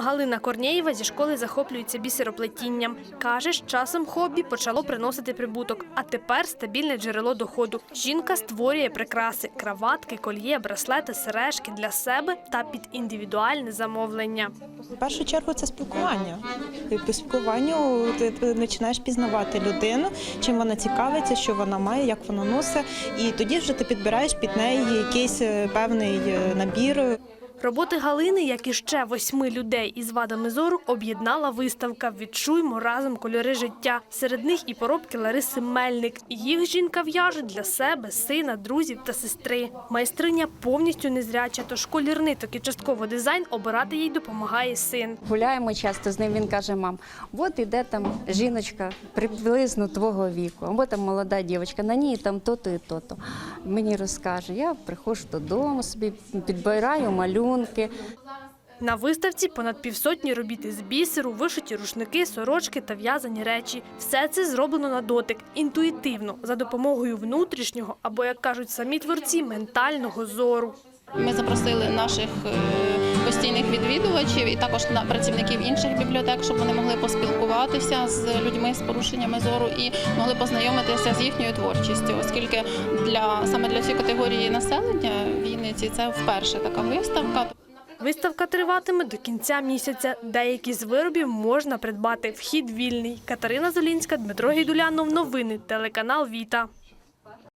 Галина Корнєєва зі школи захоплюється бісероплетінням. Каже, з часом хобі почало приносити прибуток, а тепер стабільне джерело доходу. Жінка створює прикраси, краватки, кольє, браслети, сережки для себе та під індивідуальне замовлення. В першу чергу це спілкування. По спілкуванню ти починаєш пізнавати людину, чим вона цікавиться, що вона має, як вона носить, і тоді вже ти підбираєш під неї якийсь е, певний е, набір. Роботи Галини, як і ще восьми людей із вадами зору, об'єднала виставка Відчуймо разом кольори життя. Серед них і поробки Лариси Мельник. Їх жінка в'яже для себе, сина, друзів та сестри. Майстриня повністю незряча, тож колір ниток і частково дизайн обирати їй допомагає син. Гуляємо часто з ним. Він каже: мам, от іде там жіночка приблизно твого віку, або там молода дівчинка, на ній там то-то і то-то. Мені розкаже. Я приходжу додому, собі підбираю малюнки. На виставці понад півсотні робіт із бісеру, вишиті рушники, сорочки та в'язані речі. Все це зроблено на дотик, інтуїтивно, за допомогою внутрішнього або, як кажуть самі творці, ментального зору. Ми запросили наших е, постійних відвідувачів і також працівників інших бібліотек, щоб вони могли поспілкуватися з людьми з порушеннями зору і могли познайомитися з їхньою творчістю, оскільки для саме для цієї категорії населення Вінниці це вперше така виставка. Виставка триватиме до кінця місяця. Деякі з виробів можна придбати. Вхід вільний. Катерина Золінська, Дмитро Гідулянов. Новини. Телеканал Віта.